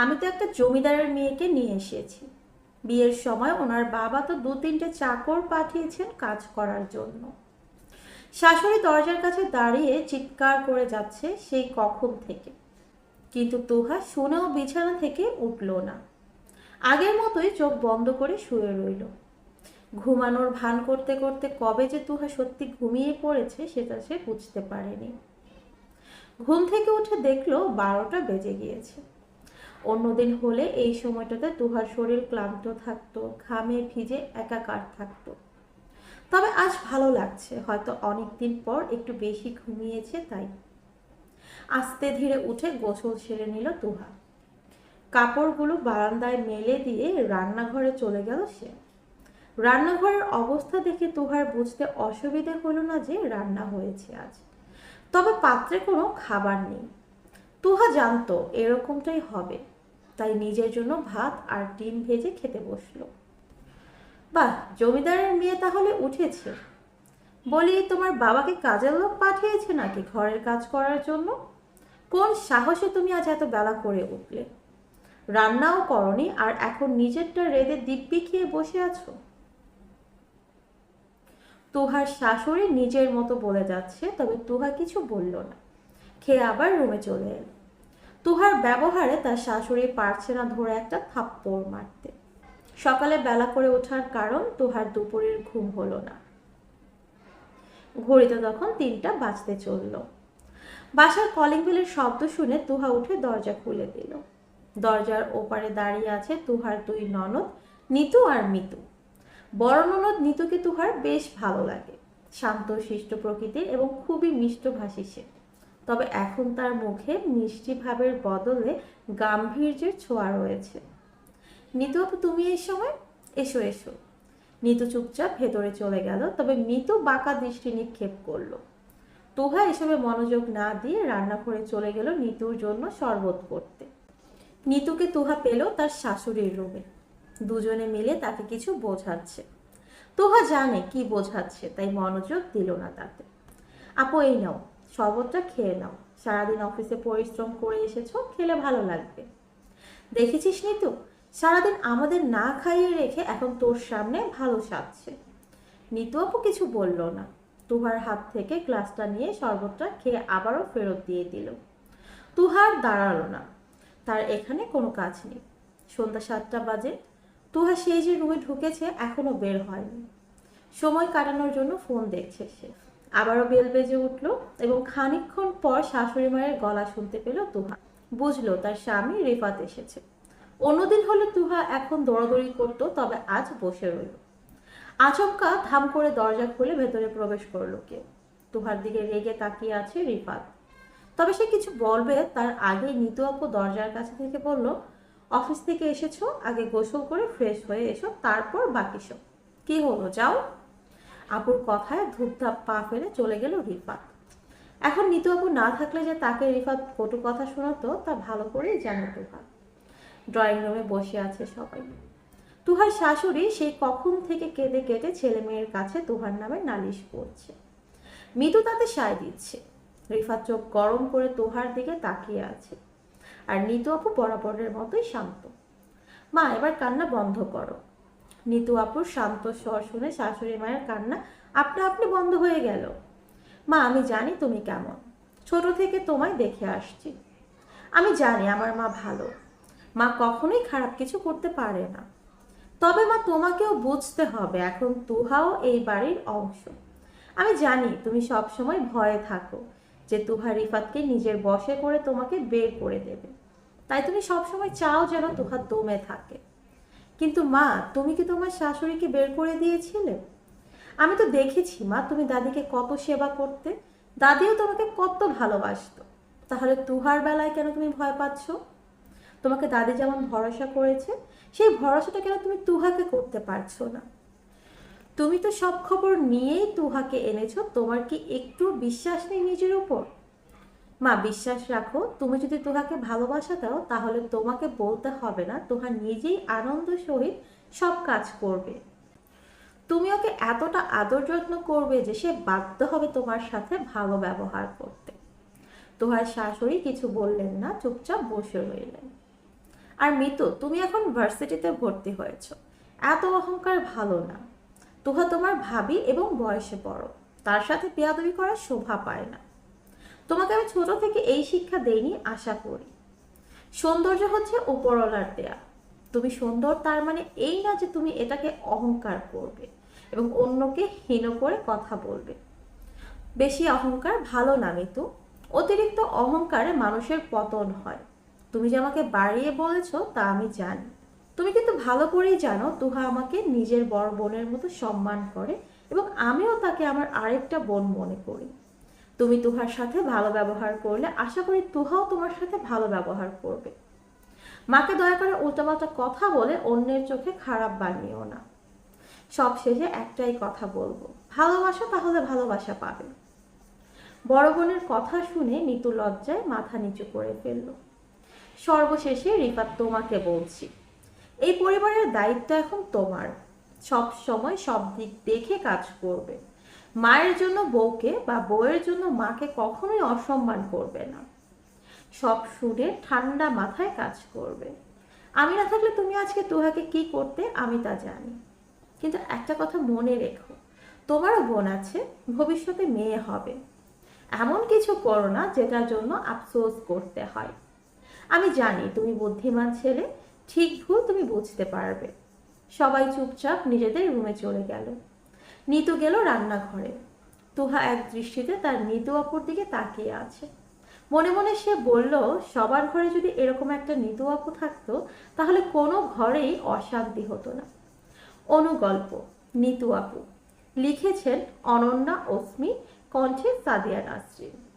আমি তো একটা জমিদারের মেয়েকে নিয়ে এসেছি। বিয়ের সময় ওনার বাবা তো দু তিনটে চাকর পাঠিয়েছেন কাজ করার জন্য। শাশুড়ি দরজার কাছে দাঁড়িয়ে চিৎকার করে যাচ্ছে সেই কখন থেকে। কিন্তু তুহা শুনেও বিছানা থেকে উঠল না। আগের মতোই চোখ বন্ধ করে শুয়ে রইল। ঘুমানোর ভান করতে করতে কবে যে তুহা সত্যি ঘুমিয়ে পড়েছে সেটা সে বুঝতে পারেনি। ঘুম থেকে উঠে দেখল বারোটা বেজে গিয়েছে। অন্যদিন হলে এই সময়টাতে তুহার শরীর ক্লান্ত থাকতো, ঘামে ভিজে একাকার থাকতো। তবে আজ ভালো লাগছে, হয়তো অনেক দিন পর একটু বেশি ঘুমিয়েছে তাই। আস্তে ধীরে উঠে গোসল সেরে নিল তুহা কাপড়গুলো বারান্দায় মেলে দিয়ে রান্নাঘরে চলে গেল সে। রান্নাঘরের অবস্থা দেখে তুহার বুঝতে অসুবিধে হলো না যে রান্না হয়েছে আজ। তবে পাত্রে কোনো খাবার নেই। তুহা জানতো এরকমটাই হবে। তাই নিজের জন্য ভাত আর ডিম ভেজে খেতে বসল। বাহ, জমিদারের মেয়ে তাহলে উঠেছে। বলি, তোমার বাবাকে কাজের লোক পাঠিয়েছে নাকি ঘরের কাজ করার জন্য? কোন সাহসে তুমি আজ এত বেলা করে উঠলে? রান্নাও করনি আর এখন নিজেরটা রেদে দিব্যি খেয়ে বসে আছো? তুহার শাশুড়ি নিজের মতো বলে যাচ্ছে, তবে তুহা কিছু বলল না। খেয়ে আবার রুমে চলে এলো। তুহার ব্যবহারে তার শাশুড়ি পারছে না ধরে একটা থাপ্পড় মারতে। সকালে বেলা করে ওঠার কারণ তুহার দুপুরের ঘুম হলো না। ঘড়িতে তখন তিনটা বাজতে চলল। বাসার কলিং বেলের শব্দ শুনে তুহা উঠে দরজা খুলে দিল। দরজার ওপারে দাঁড়িয়ে আছে তুহার দুই ননদ, নিতু আর মিতু। বড় ননদ নিতুকে তুহার বেশ ভালো লাগে। শান্ত, শিষ্ট প্রকৃতির এবং খুবই মিষ্টভাষী সে। তবে এখন তার মুখে মিষ্টি ভাবের বদলে গাম্ভীর্যের ছোঁয়া রয়েছে। নিতু তুমি এই সময়? এসো এসো। নিতু চুপচাপ ভেতরে চলে গেল, তবে মিতু বাঁকা দৃষ্টি নিক্ষেপ করল। তুহা এসবে মনোযোগ না দিয়ে রান্নাঘরে চলে গেল নিতুর জন্য শরবত করতে। নিতুকে তুহা পেল তার শাশুড়ির রুমে। দুজনে মিলে তাকে কিছু বোঝাচ্ছে। তুহা জানে কি বোঝাচ্ছে, তাই মনোযোগ দিল না তাতে। আপু, এই নাও। শরবতটা খেয়ে নাও। সারাদিন অফিসে পরিশ্রম করে এসেছ, খেলে ভালো লাগবে। দেখেছিস নিতু? সারাদিন আমাদের না খাইয়ে রেখে এখন তোর সামনে ভালো সাজছে। নিতু আপু কিছু বলল না। তুহার হাত থেকে গ্লাসটা নিয়ে শরবতটা খেয়ে আবারও ফেরত দিয়ে দিল। তুহার দাঁড়াল না। তার এখানে কোনো কাজ নেই। সন্ধ্যা সাতটা বাজে। তুহা সেই যে রুমে ঢুকেছে, এখনও বের হয়নি। সময় কাটানোর জন্য ফোন দেখছে সে। আবারও বেল বেজে উঠল এবং খানিকক্ষণ পর শাশুড়ি মায়ের গলা শুনতে পেল তুহা। বুঝলো তার স্বামী রিফাত এসেছে। অন্যদিন হলে তুহা এখন দৌড়াদৌড়ি করতো, তবে আজ বসে রইল। আচমকা ধাম করে দরজা খুলে ভেতরে প্রবেশ করল কেউ তুহার দিকে রেগে তাকিয়ে আছে রিফাত। তবে সে কিছু বলবে, তার আগেই নিতু আপু দরজার কাছে থেকে বলল, অফিস থেকে এসেছ? আগে গোসল করে ফ্রেশ হয়ে এসো, তারপর বাকি সব। কি হলো? যাও। আপুর কথায় ধূপধাপ পা ফেলে চলে গেল রিফাত। এখন নিতু আপু না থাকলে যে তাকে রিফাত কটু কথা শোনাতো, তা ভালো করেই জানে তুহা। ড্রয়িং রুমে বসে আছে সবাই। তুহার শাশুড়ি সেই কখন থেকে কেঁদে কেটে ছেলে মেয়ের কাছে তুহার নামে নালিশ করছে। মিতু তাতে সায় দিচ্ছে। রিফাত চোখ গরম করে তুহার দিকে তাকিয়ে আছে। আর নিতু আপু বরাবরের মতোই শান্ত। মা, এবার কান্না বন্ধ করো। নিতু আপুর শান্ত স্বর শুনে শাশুড়ি মায়ের কান্না আপনা আপনি বন্ধ হয়ে গেল। মা, আমি জানি তুমি কেমন। ছোট থেকে তোমায় দেখে আসছি। আমি জানি আমার মা ভালো। মা কখনোই খারাপ কিছু করতে পারে না। তবে মা, তোমাকেও বুঝতে হবে এখন তুহাও এই বাড়ির অংশ। আমি জানি তুমি সবসময় ভয়ে থাকো যে তুহা রিফাতকে নিজের বশে করে তোমাকে বের করে দেবে। তাই তুমি সবসময় চাও যেন তুহা দমে থাকে। কিন্তু মা, তুমি কি তোমার শাশুড়িকে বের করে দিয়েছিলে? আমি তো দেখেছি, মা, তুমি দাদিকে কত সেবা করতে। দাদিও তোমাকে কত ভালোবাসতো। তাহলে তুহার বেলায় কেন তুমি ভয় পাচ্ছ? তোমাকে দাদি যেমন ভরসা করেছে, সেই ভরসাটা কেন তুমি তুহাকে করতে পারছ না? তুমি তো সব খবর নিয়েই তুহাকে এনেছো, তোমার কি একটু বিশ্বাস নেই নিজের উপর? মা, বিশ্বাস রাখো, তুমি যদি তোহাকে ভালোবাসা দাও, তাহলে তোমাকে বলতে হবে না তুহা নিজেই আনন্দ সহিত সব কাজ করবে। তুমি ওকে এতটা আদর যত্ন করবে যে সে বাধ্য হবে তোমার সাথে ভালো ব্যবহার করতে। তোহার শাশুড়ি কিছু বললেন না, চুপচাপ বসে রইলেন। আর মিতু, তুমি এখন ভার্সিটিতে ভর্তি হয়েছ। এত অহংকার ভালো না। তুহা তোমার ভাবি এবং বয়সে বড়। তার সাথে পেয়াদবি করার শোভা পায় না। তোমাকে আমি ছোট থেকে এই শিক্ষা দেইনি, আশা করি। সৌন্দর্য হচ্ছে উপরওয়ালার দেয়া। তুমি সুন্দর, তার মানে এই না যে তুমি এটাকে অহংকার করবে এবং অন্যকে হীন করে কথা বলবে। বেশি অহংকার ভালো না, মিতু। অতিরিক্ত অহংকারে মানুষের পতন হয়। তুমি যে আমাকে বাড়িয়ে বলেছ, তা আমি জানি। তুমি কিন্তু ভালো করেই জানো, তুহা আমাকে নিজের বড় বোনের মতো সম্মান করে এবং আমিও তাকে আমার আরেকটা বোন মনে করি। তুমি তুহার সাথে ভালো ব্যবহার করলে, আশা করি তুহাও তোমার সাথে ভালো ব্যবহার করবে। মাকে দয়া করে উল্টাপাল্টা কথা বলে অন্যের চোখে খারাপ বানিও না। সব শেষে একটাই কথা বলব, ভালোবাসা তাহলে ভালোবাসা পাবে। বড় বোনের কথা শুনে নিতু লজ্জায় মাথা নিচু করে ফেলল। সর্বশেষে রিফাত, তোমাকে বলছি, এই পরিবারের দায়িত্ব এখন তোমার। সব সময় সব দিক দেখে কাজ করবে। মায়ের জন্য বউকে বা বউয়ের জন্য মাকে কখনোই অসম্মান করবে না। সব শুনে ঠান্ডা মাথায় কাজ করবে। আমি না থাকলে তুমি আজকে তোহাকে কি করতে, আমি তা জানি। কিন্তু একটা কথা মনে রেখো, তোমারও বোন আছে, ভবিষ্যতে মেয়ে হবে। এমন কিছু করো না যেটার জন্য আফসোস করতে হয়। আমি জানি তুমি বুদ্ধিমান ছেলে, ঠিক ভুল তুমি বুঝতে পারবে। সবাই চুপচাপ নিজেদের রুমে চলে গেল। নিতু গেল রান্নাঘরে। তুহা এক দৃষ্টিতে তার নিতু অপর দিকে তাকিয়ে আছে। মনে মনে সে বলল, সবার ঘরে যদি এরকম একটা নিতু আপু থাকতো, তাহলে কোনো ঘরেই অশান্তি হতো না। অনুগল্প নিতু আপু লিখেছেন অনন্যা ওসমি, কণ্ঠে সাদিয়া নাসরিন।